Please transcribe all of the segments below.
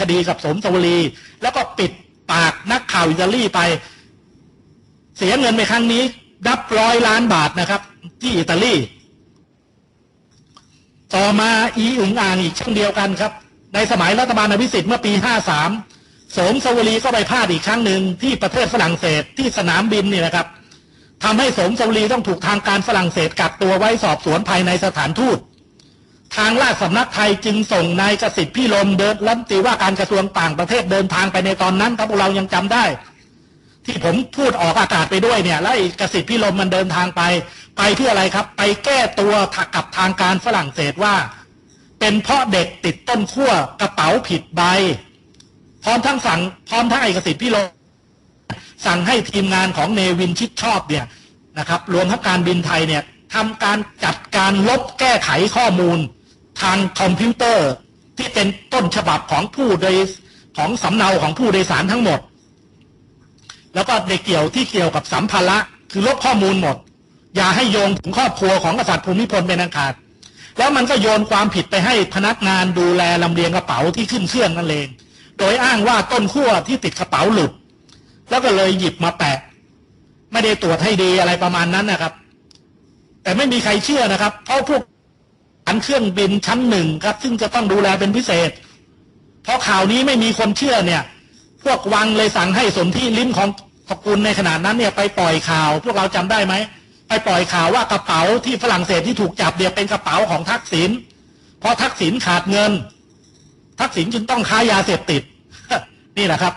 คดีกับสมสวรี แล้วก็ปิดปากนักข่าวอิตาลีไป เสียเงินไปครั้งนี้นับร้อยล้านบาทนะครับ ที่อิตาลี ต่อมาอีอึงอ่างอีกเช่นเดียวกันครับ ในสมัยรัฐบาลอภิสิทธิ์เมื่อปี 53 สมสวรีก็ไปพลาดอีกครั้งหนึ่งที่ประเทศฝรั่งเศสที่สนามบินนี่นะครับทำให้สมสวรีต้องถูกทางการฝรั่งเศสกักตัวไว้สอบสวนภายในสถานทูต ทางราชสำนักไทยจึงส่งนายกสิทธิ์พี่ลมเดินรัฐมตีว่าการกระทรวงต่างประเทศเดินทางไปในตอนนั้นถ้าพวกเรายังจำได้ ที่ผมพูดออกอากาศไปด้วยเนี่ย แล้วไอ้กสิทธิ์พี่ลมมันเดินทางไป ไปเพื่ออะไรครับ ไปแก้ตัวกับทางการฝรั่งเศสว่า เป็นเพราะเด็กติดต้นขั้วกระเป๋าผิดใบ พร้อมทั้งสั่งพร้อมทั้งเอกสิทธิ์พี่ลมสั่งให้ทีมงานของเนวินชิดชอบเนี่ยนะครับ รวมทั้งการบินไทยเนี่ยทำการจัดการลบแก้ไขข้อมูล ทางคอมพิวเตอร์ที่เป็นต้นฉบับของผู้โดยของสำเนาของผู้โดยสารทั้งหมด แล้วก็ในเกี่ยวที่เกี่ยวกับสัมภาระคือลบข้อมูลหมด อย่าให้โยงถึงครอบครัวของกษัตริย์ภูมิพลเป็นอันขาดแล้วมันก็โยนความผิดไปให้พนักงานดูแลลำเลียงกระเป๋าที่ขึ้นเครื่องนั่นเองโดยอ้างว่าต้นขั้วที่ติดกระเป๋าหลุด แล้วก็เลยหยิบมาแปะ ไม่ได้ตรวจให้ดีอะไรประมาณนั้นนะครับ แต่ไม่มีใครเชื่อนะครับ เพราะพวก อันเครื่องบินชั้นหนึ่งครับ ซึ่งจะต้องดูแลเป็นพิเศษ เพราะข่าวนี้ไม่มีคนเชื่อเนี่ย พวกวังเลยสั่งให้สนที่ลิ้มของตระกูลในขนาดนั้นเนี่ยไปปล่อยข่าว พวกเราจำได้ไหมไปปล่อยข่าวว่ากระเป๋าที่ฝรั่งเศสที่ถูกจับเดียเป็นกระเป๋าของทักษิณเพราะทักษิณขาดเงิน ทักษิณจึงต้องค้ายาเสพติด นี่แหละครับ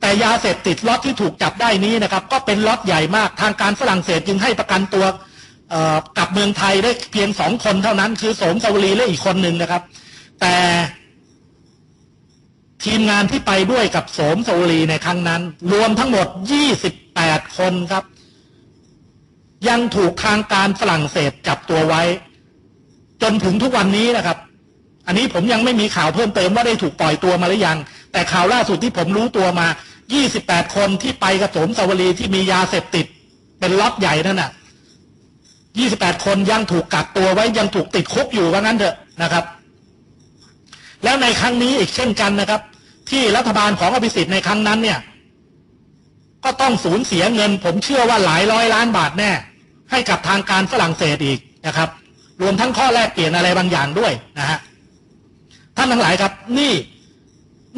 แต่ยาเสพติดล็อตที่ถูกจับได้นี้นะครับ ก็เป็นล็อตใหญ่มากทางการฝรั่งเศสจึงให้ประกันตัว กลับเมืองไทยได้เพียงสองคนเท่านั้น คือโสมสวรีและอีกคนหนึ่งนะครับ แต่ทีมงานที่ไปด้วยกับโสมสวรีในครั้งนั้น รวมทั้งหมด 28 คนครับ ยังถูกทางการฝรั่งเศสจับตัวไว้ จนถึงทุกวันนี้นะครับ อันนี้ผมยังไม่มีข่าวเพิ่มเติมว่าได้ถูกปล่อยตัวมาหรือยัง แต่ข่าวล่าสุดที่ผมรู้ตัวมา 28 คนที่ไปกับโสมสวรีที่มียาเสพติด เป็นล็อตใหญ่นั่นน่ะ 28 คนยังถูกกักตัวไว้ยังถูกติดคุกอยู่ว่างั้นเถอะนะครับ แล้วในครั้งนี้อีกเช่นกันนะครับ ที่รัฐบาลของอภิสิทธิ์ในครั้งนั้นเนี่ย ก็ต้องสูญเสียเงิน ผมเชื่อว่าหลายร้อยล้านบาทแน่ ให้กับทางการฝรั่งเศสอีกนะครับ รวมทั้งข้อแลกเปลี่ยนอะไรบางอย่างด้วยนะฮะท่านทั้งหลายครับนี่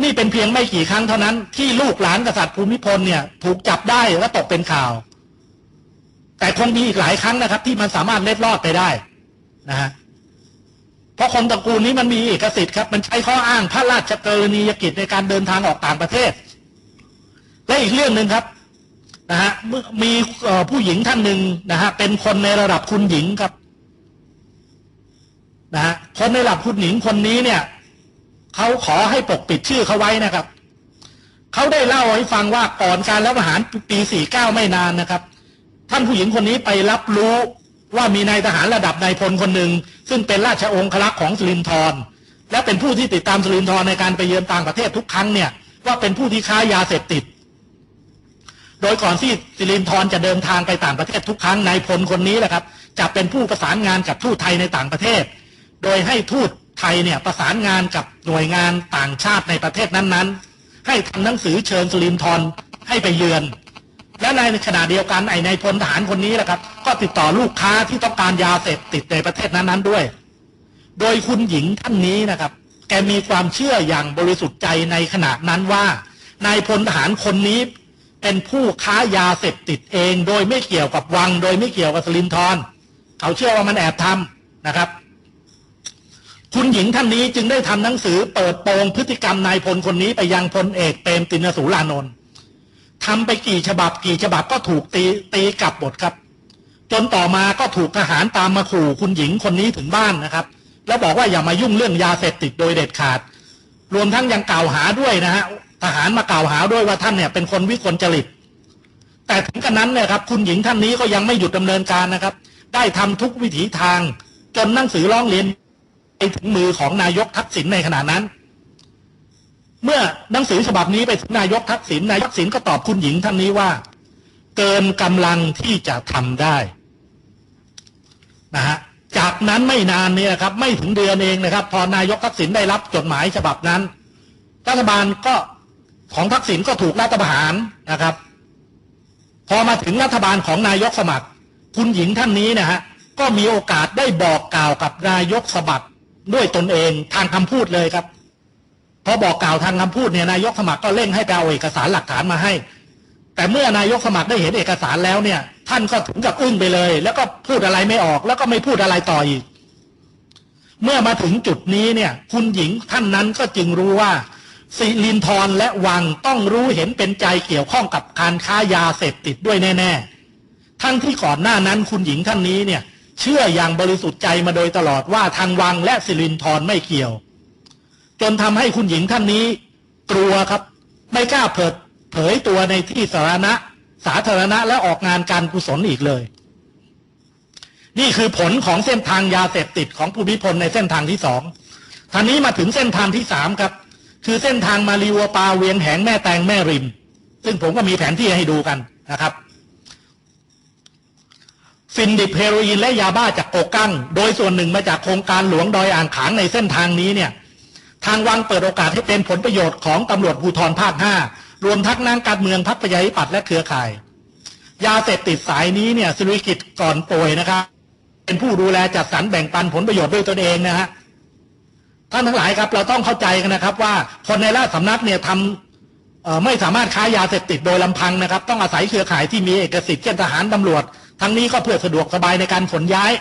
นี่เป็นเพียงไม่กี่ครั้งเท่านั้นที่ลูกหลานกษัตริย์ภูมิพลเนี่ย ถูกจับได้และตกเป็นข่าว แต่คงมีอีกหลายครั้งนะครับ ที่มันสามารถเล็ดรอดไปได้นะฮะเพราะคนตระกูลนี้มันมีเอกสิทธิ์ครับ มันใช้ข้ออ้างพระราชกรณียกิจในการเดินทางออกต่างประเทศ และอีกเรื่องหนึ่งครับนะฮะมีผู้หญิงท่านหนึ่งนะฮะเป็นคนในระดับคุณหญิงครับนะฮะคนในระดับคุณหญิงคนนี้เนี่ยเขาขอให้ปกปิดชื่อเขาไว้นะครับเขาได้เล่าให้ฟังว่าก่อนการรัฐประหารปีสี่เก้าไม่นานนะครับ ท่านผู้หญิงคนนี้ไปรับรู้ว่ามีนายทหารระดับนายพลคนหนึ่ง ซึ่งเป็นราชองครักษ์ของสลินทรและเป็นผู้ที่ติดตามสลินทรในการไปเยือนต่างประเทศทุกครั้งเนี่ยว่าเป็นผู้ที่ค้ายาเสพติด โดยก่อนที่สิรินทรจะเดินทางไปต่างประเทศทุกครั้งนายพลคนนี้แหละครับ จะเป็นผู้ประสานงานกับทูตไทยในต่างประเทศ โดยให้ทูตไทยเนี่ยประสานงานกับหน่วยงานต่างชาติในประเทศนั้นๆ ให้ทำหนังสือเชิญสลินทรให้ไปเยือน และในขณะเดียวกันไอ้นายพลทหารคนนี้แหละครับ ก็ติดต่อลูกค้าที่ต้องการยาเสพติดในประเทศนั้นๆด้วย โดยคุณหญิงท่านนี้นะครับ แกมีความเชื่ออย่างบริสุทธิ์ใจในขณะนั้นว่านายพลทหารคนนี้เป็นผู้ค้ายาเสพติดเอง โดยไม่เกี่ยวกับวัง โดยไม่เกี่ยวกับสลินทรเขาเชื่อว่ามันแอบทำนะครับ คุณหญิงท่านนี้จึงได้ทำหนังสือเปิดโปงพฤติกรรมนายพลคนนี้ไปยังพลเอกเปรมตินสูรานนท์ ทำไปกี่ฉบับกี่ฉบับก็ถูกตีตีกลับหมดครับ จนต่อมาก็ถูกทหารตามมาขู่คุณหญิงคนนี้ถึงบ้านนะครับ แล้วบอกว่าอย่ามายุ่งเรื่องยาเสพติดโดยเด็ดขาด รวมทั้งยังกล่าวหาด้วยนะฮะทหารมากล่าวหาด้วยว่าท่านเนี่ยเป็นคนวิกลจริต แต่ถึงกระนั้นเนี่ยครับ คุณหญิงท่านนี้ก็ยังไม่หยุดดำเนินการนะครับ ได้ทำทุกวิถีทาง จนหนังสือร้องเรียนไปถึงมือของนายกทักษิณในขณะนั้น เมื่อหนังสือฉบับนี้ไปถึงนายกทักษิณนายกทักษิณก็ตอบคุณหญิงท่านนี้ว่า เกินกำลังที่จะทำได้นะฮะจากนั้นไม่นานเนี่ยครับ ไม่ถึงเดือนเองนะครับ พอนายกทักษิณได้รับจดหมายฉบับนั้น รัฐบาลก็ของทักษิณก็ถูกรัฐประหารนะครับ พอมาถึงรัฐบาลของนายกสมัคร คุณหญิงท่านนี้นะฮะก็มีโอกาสได้บอกกล่าวกับนายกสมัครด้วยตนเองทางคำพูดเลยครับ พอบอกกล่าวทางคำพูดเนี่ยนายกสมัครก็เร่งให้ไปเอาเอกสารหลักฐานมาให้ แต่เมื่อนายกสมัครได้เห็นเอกสารแล้วเนี่ย ท่านก็ถึงกับอึ้งไปเลย แล้วก็พูดอะไรไม่ออก แล้วก็ไม่พูดอะไรต่ออีก เมื่อมาถึงจุดนี้เนี่ย คุณหญิงท่านนั้นก็จึงรู้ว่าสิรินทรและวังต้องรู้เห็นเป็นใจเกี่ยวข้องกับการค้ายาเสพติดด้วยแน่ ๆ ทั้งที่ก่อนหน้านั้นคุณหญิงท่านนี้เนี่ย เชื่ออย่างบริสุทธิ์ใจมาโดยตลอดว่าทางวังและสิรินทรไม่เกี่ยว จนทำให้คุณหญิงท่านนี้ กลัวครับ ไม่กล้าเปิดเผยตัวในที่สาธารณะ สาธารณะและออกงานการกุศลอีกเลย นี่คือผลของเส้นทางยาเสพติดของภูมิพลในเส้นทางที่สองท่านนี้มาถึงเส้นทางที่สามครับ คือเส้นทางมารีวัวปาเวียงแหงแม่แตงแม่ริม ซึ่งผมก็มีแผนที่ให้ดูกันนะครับฟินดิเฮโรอีนและยาบ้าจากโกกั้ง โดยส่วนหนึ่งมาจากโครงการหลวงดอยอ่างขางในเส้นทางนี้เนี่ย ทางวังเปิดโอกาสให้เป็นผลประโยชน์ของตำรวจภูธรภาคห้ารวมทั้งนางการเมืองพักประชาธิปัตย์และเครือข่าย ยาเสพติดสายนี้เนี่ยสุริกิจก่อนป่วยนะครับ เป็นผู้ดูแลจัดสรรแบ่งปันผลประโยชน์ด้วยตนเองนะฮะท่านทั้งหลายครับ เราต้องเข้าใจกันนะครับ ว่าคนในราชสำนักเนี่ยทำไม่สามารถค้ายาเสพติดโดยลำพังนะครับ ต้องอาศัยเครือข่ายที่มีเอกสิทธิ์เช่นทหารตำรวจ ทั้งนี้ก็เพื่อสะดวกสบายในการขนย้าย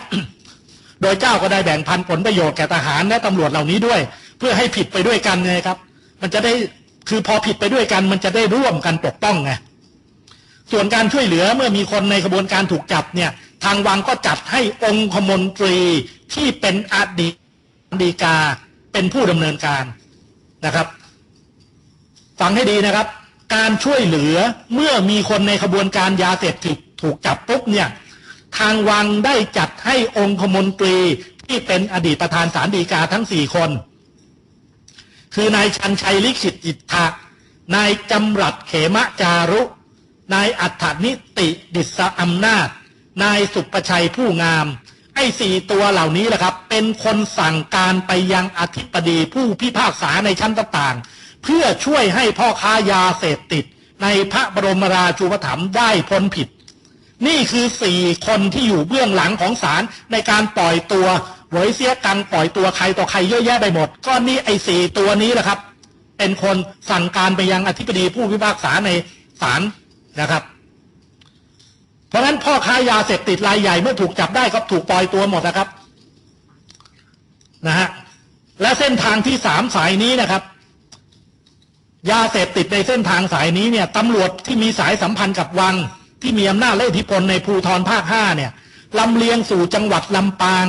โดยเจ้าก็ได้แบ่งพันผลประโยชน์แก่ทหารและตำรวจเหล่านี้ด้วย เพื่อให้ผิดไปด้วยกันไงครับ มันจะได้คือพอผิดไปด้วยกัน มันจะได้ร่วมกันปกป้องไงส่วนการช่วยเหลือเมื่อมีคนในกระบวนการถูกจับเนี่ย ทางวังก็จัดให้องคมนตรีที่เป็นอดีตดีกาเป็นผู้ดำเนินการนะครับ ฟังให้ดีนะครับ การช่วยเหลือเมื่อมีคนในขบวนการยาเสพติดถูกจับปุ๊บเนี่ยทางวังได้จัดให้องคมนตรีที่เป็นอดีตประธานศาลฎีกาทั้งสี่คน คือนายชันชัยลิขิตจิตทะนายจำรัดเขมะจารุ นายอัฏฐนิติดิษอำนาจ นายสุประชัยผู้งาม ไอ้สี่ตัวเหล่านี้แหละครับ เป็นคนสั่งการไปยังอธิบดีผู้พิพากษาในชั้นต่างๆ เพื่อช่วยให้พ่อค้ายาเสพติด ในพระบรมราชูปถัมภ์ได้พ้นผิด นี่คือสี่คนที่อยู่เบื้องหลังของศาลในการปล่อยตัว หวยเสียกังปล่อยตัวใครต่อใครเยอะแยะไปหมด ก็นี่ไอ้สี่ตัวนี้แหละครับ เป็นคนสั่งการไปยังอธิบดีผู้พิพากษาในศาลนะครับ เพราะฉะนั้นพ่อค้ายาเสพติดรายใหญ่เมื่อถูกจับได้ก็ถูกปล่อยตัวหมดนะครับนะฮะและเส้นทางที่สามสายนี้นะครับ ยาเสพติดในเส้นทางสายนี้เนี่ยตำรวจที่มีสายสัมพันธ์กับวัง ที่มีอำนาจและอิทธิพลในภูทรภาคห้าเนี่ยลำเลียงสู่จังหวัดลำปาง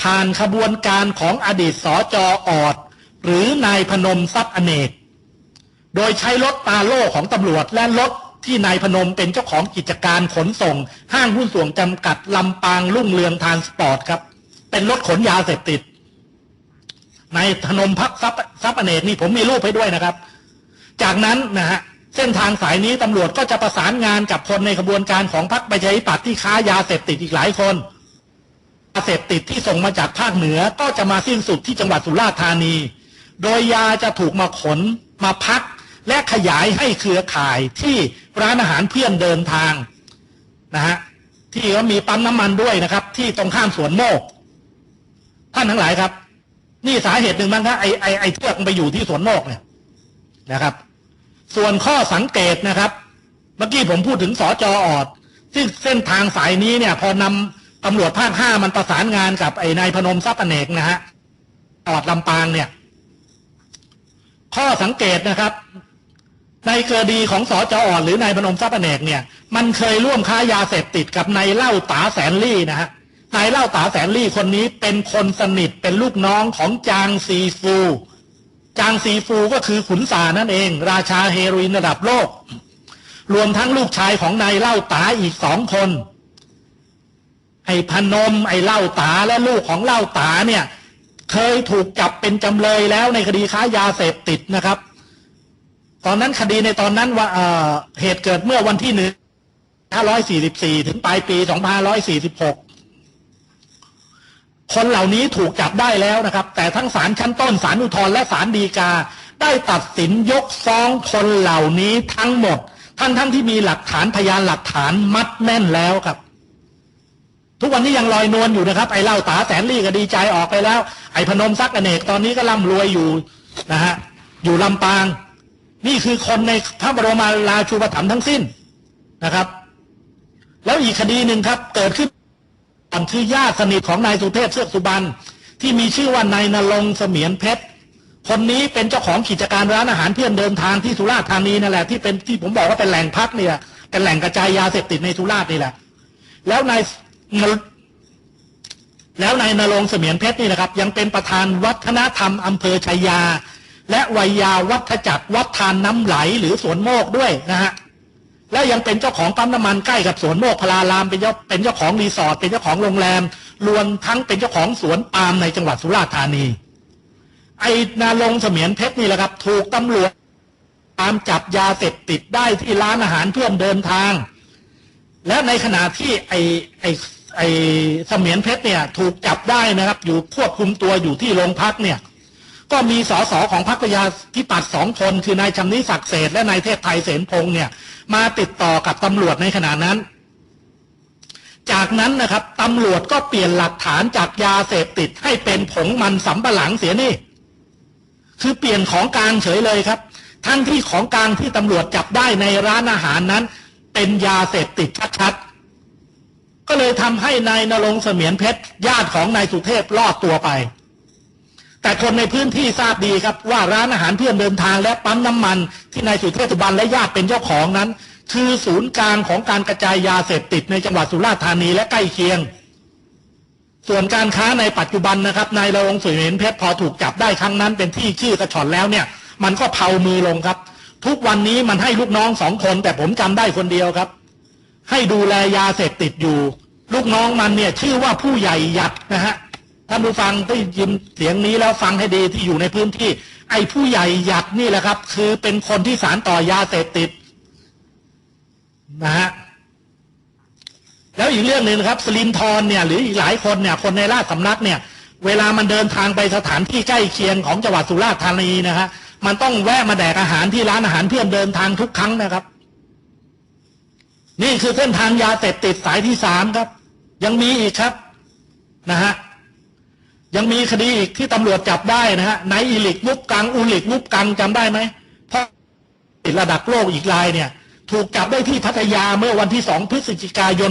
ผ่านขบวนการของอดีตสจออด หรือนายพนมทรัพย์อเนก โดยใช้รถตาโล่ของตำรวจและรถที่นายพนมเป็นเจ้าของกิจการขนส่ง ห้างหุ้นส่วนจำกัดลำปางลุ่งเรืองทานสปอร์ตครับ เป็นรถขนยาเสพติดนายพนมพักทรัพย์ทรัพย์อเนกนี่ผมมีรูปให้ด้วยนะครับ จากนั้นนะฮะเส้นทางสายนี้ตำรวจก็จะประสานงานกับคนในขบวนการของพรรคประชาธิปัตย์ที่ค้ายาเสพติดอีกหลายคนาเสพติดที่ส่งมาจากภาคเหนือก็จะมาสิ้นสุดที่จังหวัดสุราษฎร์ธานี โดยยาจะถูกมาขนมาพัก และขยายให้เครือข่ายที่ร้านอาหารเพื่อนเดินทางนะฮะที่ก็มีปั๊มน้ำมันด้วยนะครับ ที่ตรงข้ามสวนโมก ท่านทั้งหลายครับ นี่สาเหตุหนึ่งมั้งครไอไอไอเทือกไปอยู่ที่สวนโมกเนี่ยนะครับ ส่วนข้อสังเกตนะครับ เมื่อกี้ผมพูดถึงสอจออดซึ่งเส้นทางสายนี้เนี่ย พอนำ ตำรวจภาคห้ามันประสานงานกับไอ้นายพนมทรัพย์อเนกนะฮะจังหวัดลำปางเนี่ย ข้อสังเกตนะครับ ในคดีของสอจออดหรือนายพนมทรัพย์อเนกเนี่ย มันเคยร่วมค้ายาเสพติดกับนายเล่าตาแสนลี่นะฮะนายเล่าตาแสนลี่คนนี้เป็นคนสนิทเป็นลูกน้องของจางซีฟู จางซีฟูก็คือขุนสานั่นเอง ราชาเฮโรอีนระดับโลก รวมทั้งลูกชายของนายเล่าตาอีกสองคน ไอ้พนม ไอ้เล่าตาและลูกของเล่าตาเนี่ย เคยถูกจับเป็นจำเลยแล้วในคดีค้ายาเสพติดนะครับ ตอนนั้นคดีในตอนนั้นว่าเหตุเกิดเมื่อวันที่หนึ่ง544 ถึงปลายปี2546 คนเหล่านี้ถูกจับได้แล้วนะครับ แต่ทั้งศาลชั้นต้นศาลอุทธรณ์และศาลฎีกา ได้ตัดสินยกฟ้องคนเหล่านี้ทั้งหมด ทั้งทั้งที่มีหลักฐานพยานหลักฐานมัดแน่นแล้วครับ ทุกวันนี้ยังลอยนวลอยู่นะครับ ไอ้เล่าตาแสนลี่ก็ดีใจออกไปแล้ว ไอ้พนมซักอเนกตอนนี้ก็ร่ำรวยอยู่นะฮะอยู่ลำปาง นี่คือคนในพระบรมราชูปถัมภ์ทั้งสิ้นนะครับ แล้วอีกคดีหนึ่งครับ เกิดขึ้นก่อนคือญาติสนิทของนายสุเทพเสือกสุบรรณที่มีชื่อว่านายนรงค์เสมียนเพชรคนนี้เป็นเจ้าของกิจการร้านอาหารเพื่อนเดินทางที่สุราษฎร์ธานีนั่นแหละที่เป็นที่ผมบอกว่าเป็นแหล่งพักเนี่ยเป็นแหล่งกระจายยาเสพติดในสุราษฎร์นี่แหละแล้วนาย แล้วนายนรงเสมียนเพชรนี่นะครับ ยังเป็นประธานวัฒนธรรมอำเภอชัยยา และวัยยาวัฒจักรวัดทานน้ำไหลหรือสวนโมกด้วยนะฮะแล้วยังเป็นเจ้าของปั๊มน้ำมันใกล้กับสวนโมกพลารามเป็นเจ้าเป็นเจ้าของรีสอร์ทเป็นเจ้าของโรงแรม รวมทั้งเป็นเจ้าของสวนปาล์มในจังหวัดสุราษฎร์ธานี ไอ้นาลงเสมียนเพชรนี่แหละครับ ถูกตำรวจตามจับยาเสพติดได้ที่ร้านอาหารเพื่อนเดินทาง และในขณะที่ไอ้ไอ้ ไอ้เสมียนเพชรเนี่ยถูกจับได้นะครับ อยู่ควบคุมตัวอยู่ที่โรงพักเนี่ย ก็มีสสของพรรคประชาธิปัตย์สองคนคือนายชำนิศักดิ์เศษและนายเทพไทยเสนพงษ์เนี่ย มาติดต่อกับตำรวจในขณะนั้น จากนั้นนะครับตำรวจก็เปลี่ยนหลักฐานจากยาเสพติดให้เป็นผงมันสำปะหลังเสียนี่ คือเปลี่ยนของกลางเฉยเลยครับ ทั้งที่ของกลางที่ตำรวจจับได้ในร้านอาหารนั้น เป็นยาเสพติดชัดๆ ก็เลยทำให้นายนรงเสมียนเพชรญาติของนายสุเทพรอดตัวไป แต่คนในพื้นที่ทราบดีครับว่าร้านอาหารเพื่อนเดินทางและปั๊มน้ำมันที่นายสุเทพสุบันและญาติเป็นเจ้าของนั้น คือศูนย์กลางของการกระจายยาเสพติดในจังหวัดสุราษฎร์ธานีและใกล้เคียง ส่วนการค้าในปัจจุบันนะครับนายนรงเสมียนเพชรพอถูกจับได้ครั้งนั้นเป็นที่ชื่อกระชอนแล้วเนี่ย มันก็เผามือลงครับ ทุกวันนี้มันให้ลูกน้องสองคน แต่ผมจำได้คนเดียวครับให้ดูแลยาเสพติดอยู่ ลูกน้องมันเนี่ย ชื่อว่าผู้ใหญ่หยัดนะฮะท่านผู้ฟังได้ยินเสียงนี้แล้วฟังให้ดีที่อยู่ในพื้นที่ ไอ้ผู้ใหญ่หยัดนี่แหละครับ คือเป็นคนที่สารต่อยาเสพติดนะฮะแล้วอีกเรื่องหนึ่งนะครับ สลินทรเนี่ย หรืออีกหลายคนเนี่ย คนในราชสำนักเนี่ย เวลามันเดินทางไปสถานที่ใกล้เคียงของจังหวัดสุราษฎร์ธานีนะฮะมันต้องแวะมาแดกอาหารที่ร้านอาหารเพื่อนเดินทางทุกครั้งนะครับ นี่คือเส้นทางยาเสพติดสายที่สามครับ ยังมีอีกครับนะฮะยังมีคดีอีกที่ตำรวจจับได้นะฮะไนอีลิกมุกกังอูลิกมุกกังจำได้ไหมเพราะระดับโลกอีกรายเนี่ย ถูกจับได้ที่พัทยาเมื่อวันที่สองพฤศจิกายน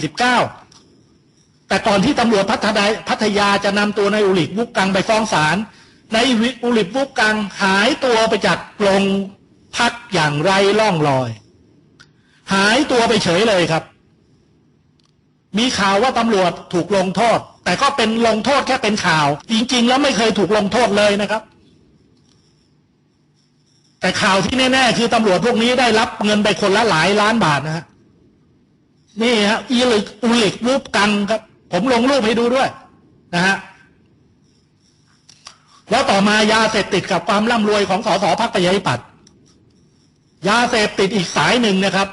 2549 แต่ก่อนที่ตำรวจพัทยาพัทยาจะนำตัวนายอูลิกมุกกังไปฟ้องศาลนายอูลิกมุกกังหายตัวไปจากโรงพักอย่างไรล่องลอย หายตัวไปเฉยเลยครับ มีข่าวว่าตำรวจถูกลงโทษ แต่ก็เป็นลงโทษแค่เป็นข่าว จริง ๆ แล้วไม่เคยถูกลงโทษเลยนะครับ แต่ข่าวที่แน่ ๆ คือตำรวจพวกนี้ได้รับเงินไปคนละหลายล้านบาทนะฮะนี่ฮะอีลิกอูลิกรูปกังครับ ผมลงรูปให้ดูด้วยนะฮะแล้วต่อมายาเสพติดกับความร่ำรวยของสสพักประชาธิปัตย์ยาเสพติดอีกสายหนึ่งนะครับ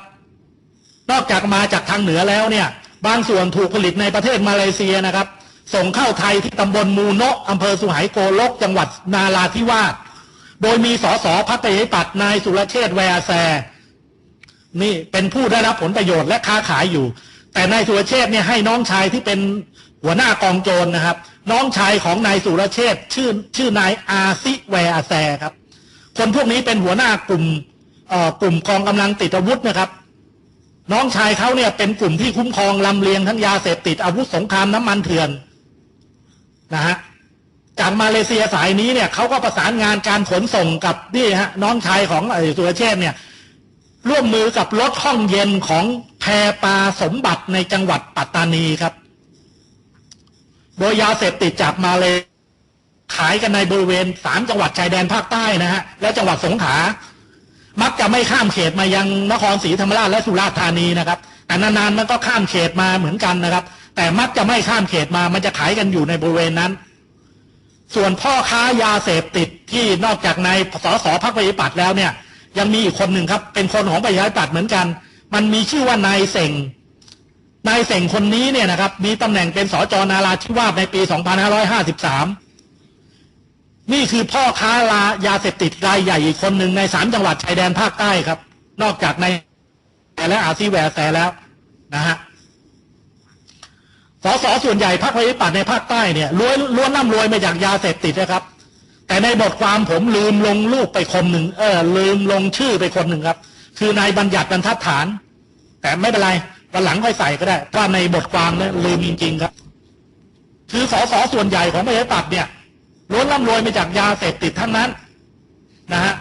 นอกจากมาจากทางเหนือแล้วเนี่ย บางส่วนถูกผลิตในประเทศมาเลเซียนะครับ ส่งเข้าไทยที่ตำบลมูโนะอำเภอสุไหงโกลก จังหวัดนาราธิวาสโดยมีสสพักประชาธิปัตย์นายสุรเชษฐ์แวร์แซนี่เป็นผู้ได้รับผลประโยชน์และค้าขายอยู่ แต่นายสุรเชษฐ์เนี่ยให้น้องชายที่เป็นหัวหน้ากองโจรนะครับ น้องชายของนายสุรเชษฐ์ชื่อชื่อนายอาซิแวร์แซครับ คนพวกนี้เป็นหัวหน้ากลุ่มกลุ่มกองกำลังติดอาวุธนะครับ น้องชายเขาเนี่ยเป็นกลุ่มที่คุ้มครองลำเลียงทั้งยาเสพติดอาวุธสงครามน้ำมันเถื่อนนะฮะจากมาเลเซียสายนี้เนี่ยเขาก็ประสานงานการขนส่งกับนี่ฮะน้องชายของไอ้สุรเชษเนี่ย ร่วมมือกับรถห้องเย็นของแพปาสมบัติในจังหวัดปัตตานีครับ โดยยาเสพติดจากมาเลขายกันในบริเวณสามจังหวัดชายแดนภาคใต้นะฮะและจังหวัดสงขลา มักจะไม่ข้ามเขตมายังนครศรีธรรมราชและสุราษฎร์ธานีนะครับ แต่นานๆมันก็ข้ามเขตมาเหมือนกันนะครับ แต่มักจะไม่ข้ามเขตมา มันจะขายกันอยู่ในบริเวณนั้น ส่วนพ่อค้ายาเสพติดที่นอกจากในสสพักประชาธิปัตย์แล้วเนี่ย ยังมีอีกคนหนึ่งครับ เป็นคนของประชาธิปัตย์เหมือนกัน มันมีชื่อว่านายเสงนายเสงคนนี้เนี่ยนะครับ มีตำแหน่งเป็นสจนาราธิวาสในปี 2553 นี่คือพ่อค้ารายาเสพติดรายใหญ่อีกคนหนึ่งในสามจังหวัดชายแดนภาคใต้ครับ นอกจากในและอาซีแวร์แสแล้วนะฮะสสส่วนใหญ่พรรคประชาธิปัตย์ในภาคใต้เนี่ยล้วนล้วนร่ำรวยมาจากยาเสพติดนะครับ แต่ในบทความผมลืมลงรูปไปคนหนึ่งเออลืมลงชื่อไปคนหนึ่งครับ คือนายบัญญัติบรรทัดฐาน แต่ไม่เป็นไรวันหลังค่อยใส่ก็ได้ว่าในบทความเนี่ยลืมจริงๆครับ คือสสส่วนใหญ่ของประชาธิปัตย์เนี่ย ล้วนร่ำรวยมาจากยาเสพติดทั้งนั้นนะฮะ